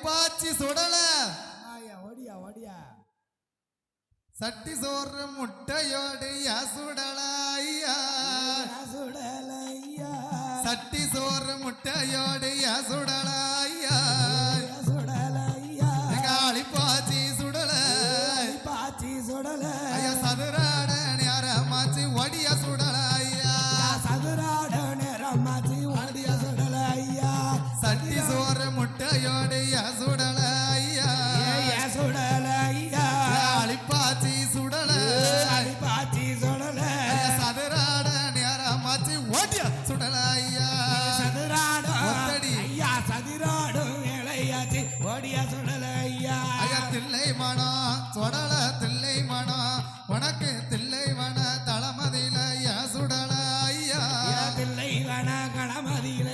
பாச்சி சுடல. ஓடியா ஓடியா. சட்டி சோறு முட்டையோடையா சுடலாயா சுடலையா சட்டி சோறு முட்டையோடையா சுடலாயா சுடலையா காளி பாச்சி சுடல. பாச்சி சுடல. ஐயா சதுராட நேரமாச்சி ஒடியா சுடலாயா? சதுராட நேரமாச்சி ஒடியா சுடலாயா? சட்டி சோறு கணமதியில்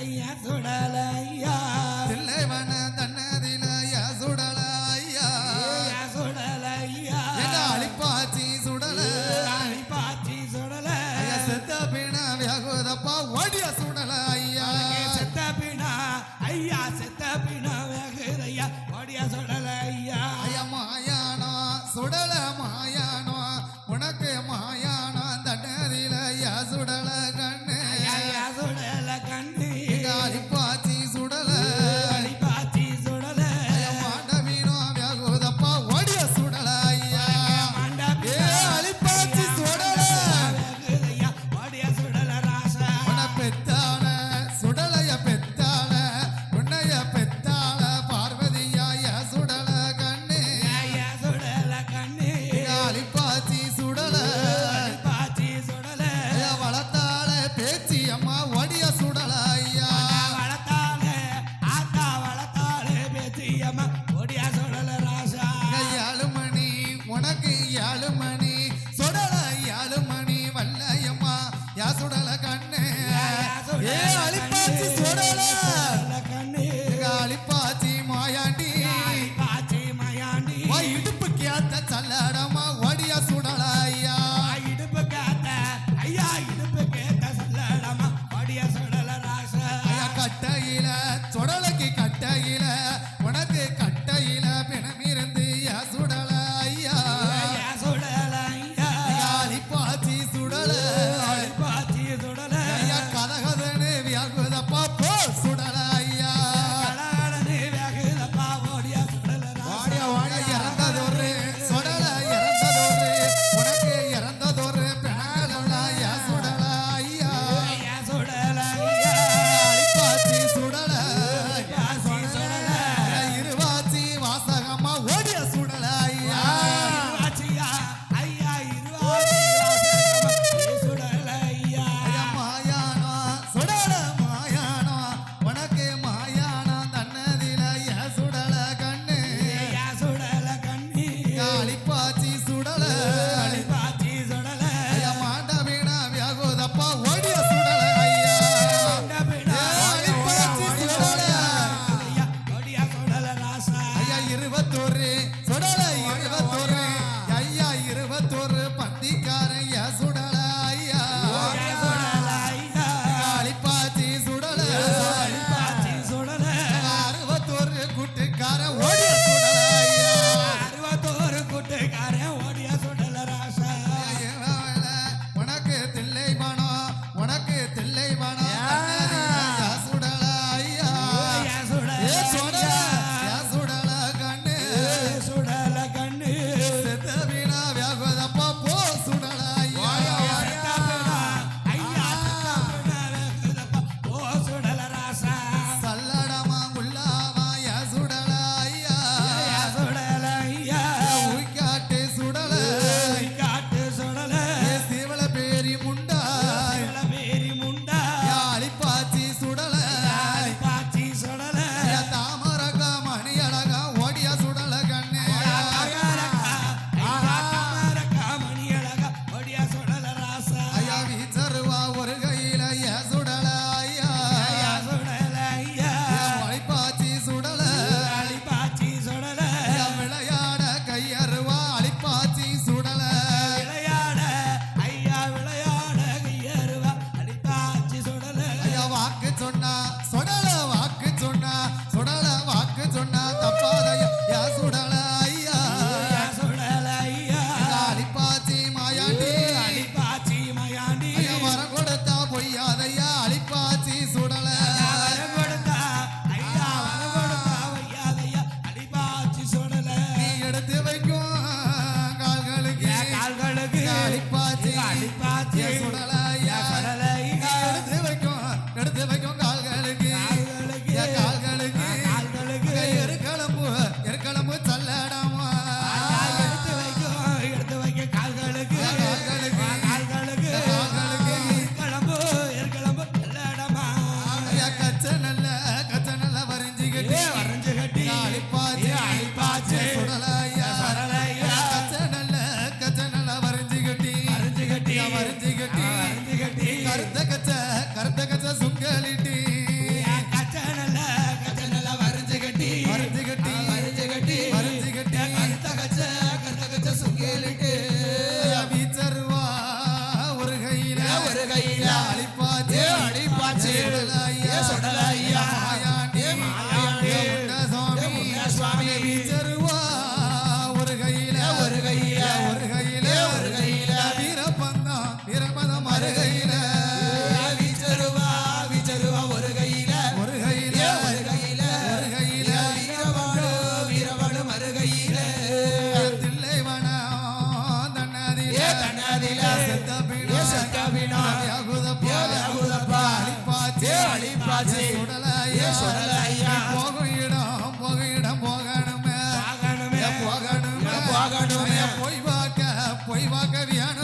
ஆகணுமே பொய் வாக்க பொய் வாக்க வேணுமாயா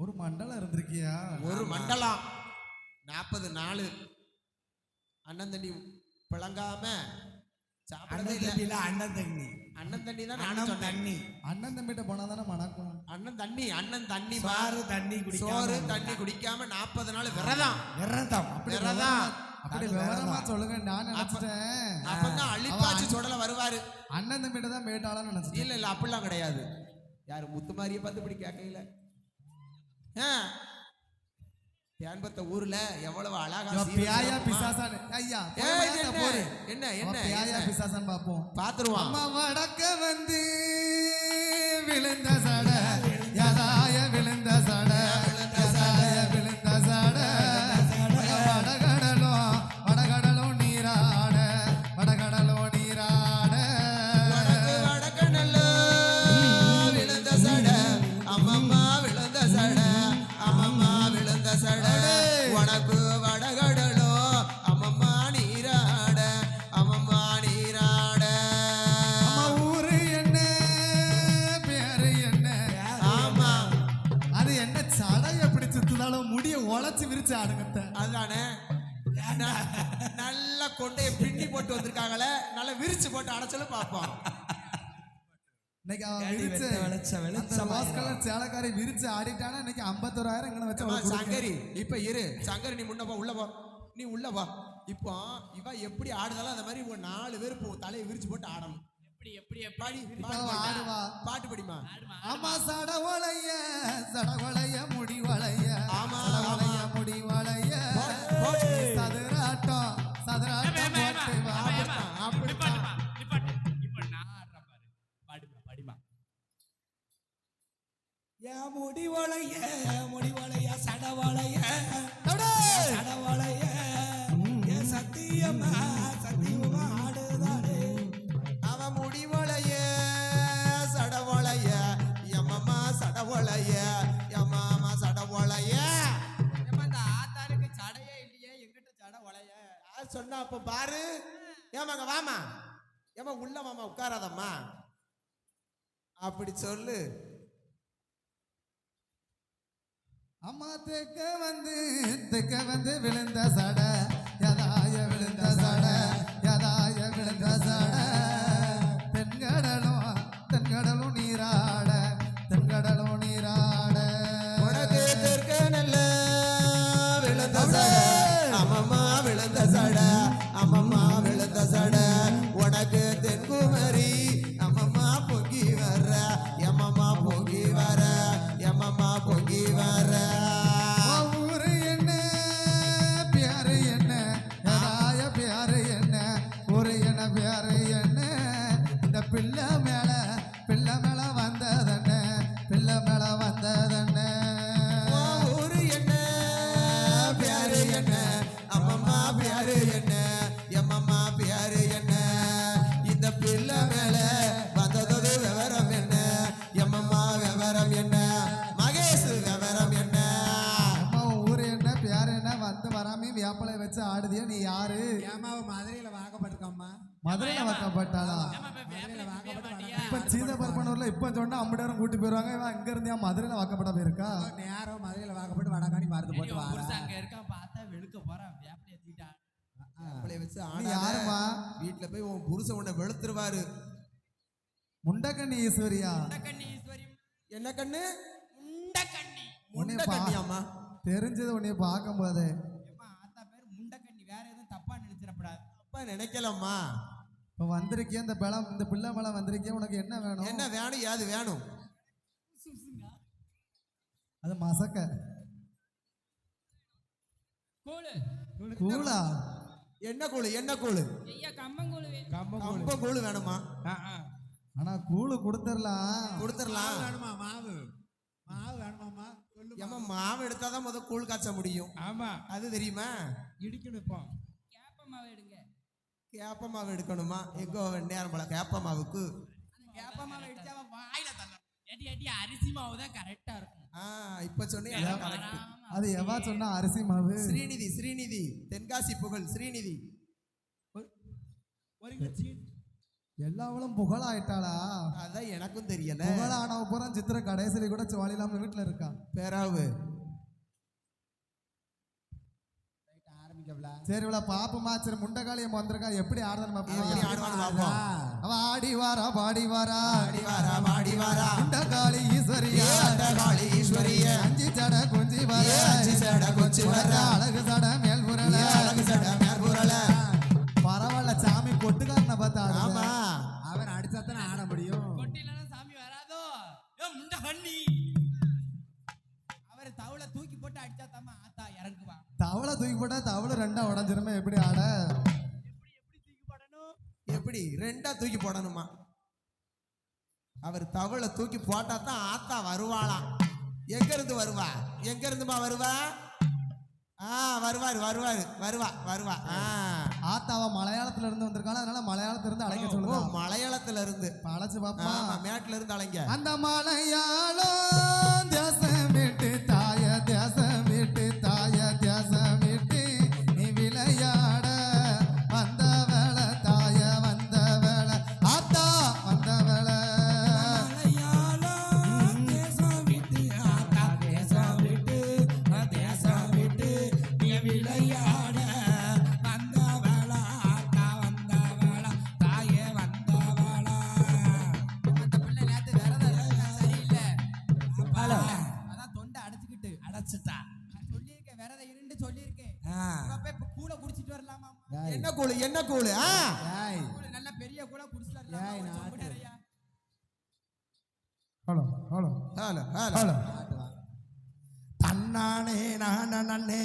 ஒரு மண்டலம் இருந்திருக்கியா? ஒரு மண்டலம். நாற்பது நாள் அண்ணன் தண்ணி பிளங்காம சாப்பிடவே இல்லை. அண்ணன் தண்ணி. அண்ணன் தண்ணி தான் அண்ணன் சொன்னேன். தண்ணி. அண்ணன் தம்பிட்ட போனா தானே மணக்கும்? அண்ணன் தண்ணி அண்ணன் தண்ணி சாறு தண்ணி சோறு தண்ணி குடிக்காம நாற்பது நாள் விரதம். விரதம். விரதம். அப்படி விவரமா. சொல்லுங்க. நான் நினைச்சிட்டேன். அப்பதான் அழிப்பாச்சு சுடல வருவாரு. அண்ணன் தம்பிட்ட தான் மேட்டாளன்னு நினைச்சிட்டேன். இல்ல இல்ல அப்படிலாம் கிடையாது. யாரு முத்து மாதிரியே பார்த்து இப்படி கேட்கல தேன்பத்த ஊர்ல எவ்வளவு அழகா பியாயா. பிசாசான்னு ஐயா? போரு என்ன என்ன பியாயா என்ன? பிசாசான்னு பாப்போம் பாத்துருவான் அம்மா வடக்க வந்து விழுந்த பின்னி போட்டு வந்திருக்காங்களே நல்லா விரிச்சு போட்டு அடைச்சலும் பார்ப்போம். இன்னைக்கு அவன் விரிச்சு வெளிச்ச அந்த வெளிச்சமா ரோஸ் கலர் சேலக்காரி விரிச்சு ஆடிட்டானா இன்னைக்கு ஐம்பத்தோராயிரம் எங்கன வச்சு அம்மா, அவளுக்கு கொடுக்க. சங்கரி இப்ப இரு. சங்கரி நீ முன்ன போ உள்ள போ. நீ உள்ள வா. இப்போ இவ எப்படி ஆடுதாலும் அந்த மாதிரி ஒரு நாலு பேர் போ தலையை விரிச்சு போட்டு ஆடணும். எப்படி எப்படி பாடி பாட்டு பாடிமா. ஆமா சடவளைய சடவளைய முடிவளைய ஆமா, போட்டு. முடிவளைய முடிவளைய சடவளைய. சடவளைய என் சத்தியம்மா சத்தியமா ஆடுதாடே. அவ முடிவளைய சடவளைய எம்மம்மா சடவளைய எம்மாமா சடவளைய அந்த ஆத்தாருக்கு சடையே இல்லையே எங்கிட்ட சட வளைய? யார் சொன்னா அப்ப பாரு. ஏமாங்க வாமா ஏமா உள்ள மாமா உட்காராதம்மா. அப்படி சொல்லு. அம்மா தேக்க வந்து தேக்க வந்து விழுந்த சட யதாய விழுந்த சடை. ஆடுதியா நீ யாரு? ஏமாவ மதுரையில வாக்கப்பட்டிருக்கம்மா மதுரையில வாக்கப்பட்டாளா? மதுரையில வாக்கப்பட்டு இப்ப சீதபரப்பனூர்ல இப்ப சொன்னா அம்புடேரம் கூட்டி போயிருவாங்க. இவன் இங்க இருந்தியா மதுரையில வாக்கப்பட்ட போயிருக்கா நேரம் மதுரையில வாக்கப்பட்டு வடகாணி மருந்து போட்டு வாரா புருஷன் அங்க இருக்கான் பார்த்தா வெளுக்க போறான் வேப்படி ஏத்திட்டான். யாரும்மா? வீட்டுல போய் உன் புருஷன் உன்னை வெளுத்துருவாரு. முண்டக்கண்ணி ஈஸ்வரியா? என்ன கண்ணு? முண்டக்கண்ணி. உன்னை முண்டை பா- கண்ணியாம்மா தெரிஞ்சது உன்னைய பார்க்கும்போது ஏம்மா அப்பா நினைக்கலம்மா. இப்ப வந்திருக்கிய இந்த பழம் இந்த பிள்ளை மலை வந்திருக்கிய உனக்கு என்ன வேணும்? என்ன வேணும் ஏது வேணும்? அது மசக்க. கூழு? கூலா என்ன கூழு என்ன கூழு? ஐயா கம்மங்கூழு கம்ப கூழு வேணுமா? ஆனா கூழு கொடுத்துடலாம் கொடுத்துடலாம் வேணுமா மாவு? மாவு வேணுமாம்மா சொல்லு ஏமா மாவு. எடுத்தாதான் முத கூழ் காய்ச்ச முடியும். ஆமா. அது தெரியுமா? இடிக்கணும் இப்போ. கேப்ப மாவு எடுங்க. கேப்ப மாவு எடுக்கணுமா? எங்கோ நேரம் போல கேப்ப மாவுக்கு கேப்ப மாவு அடிச்சா அவன் வாயில தள்ள எடி எடி அரிசி மாவு தான் கரெக்டா இருக்கும். ஆ இப்ப சொன்னீங்க கரெக்ட் அது எவா சொன்னா அரிசி மாவு? ஸ்ரீநிதி ஸ்ரீநிதி தென்காசி புகழ் ஸ்ரீநிதி. எல்லாவளும் புகழாயிட்டாளா? அதான் எனக்கும் தெரியல. புகழானவ பூரா சித்திர கடைசிலி கூட சோழி இல்லாம வீட்டுல இருக்கா? பேராவு. சரி இவ்வளவு பாப்பமா சரி முண்டகாளியம் வந்திருக்கா? எப்படி ஆடுவான்னு பாப்போம்? அவ ஆடி வாரா பாடி வாரா. ஆடி வாரா பாடி வாரா. முண்டகாளி ஈஸ்வரியா. ஈஸ்வரிய. அஞ்சு சட குஞ்சி வர. ஏ அஞ்சு சட குஞ்சி வர. அழகு சட மேல் புரள ஏ அழகு சட தவளை தூக்கி போட்டா தவளை ரெண்டா உடஞ்சிருமே. எப்படி ஆட? எப்படி? எப்படி தூக்கி போடணும் எப்படி ரெண்டா தூக்கி போடணுமா? அவர் தவளை தூக்கி போட்டா தான் ஆத்தா வருவாளாம் எங்க இருந்து வருவா? எங்க இருந்துமா வருவா? ஆ வருவாரு வருவாரு. வருவா வருவா. ஆ. ஆத்தாவ மலையாளத்துல இருந்து வந்திருக்காங்க அதனால மலையாளத்துல இருந்து அழைக்க சொல்லுதா? மலையாளத்துல இருந்து அழைச்சு பாப்பா. மேட்ல இருந்து அலைங்க அந்த மலையாளம் கூழு என்ன கூழு? ஆ? நல்ல பெரிய கூழ நிறையா hello hello. Hello hello. Hello. தன்னானே நான் நன்னே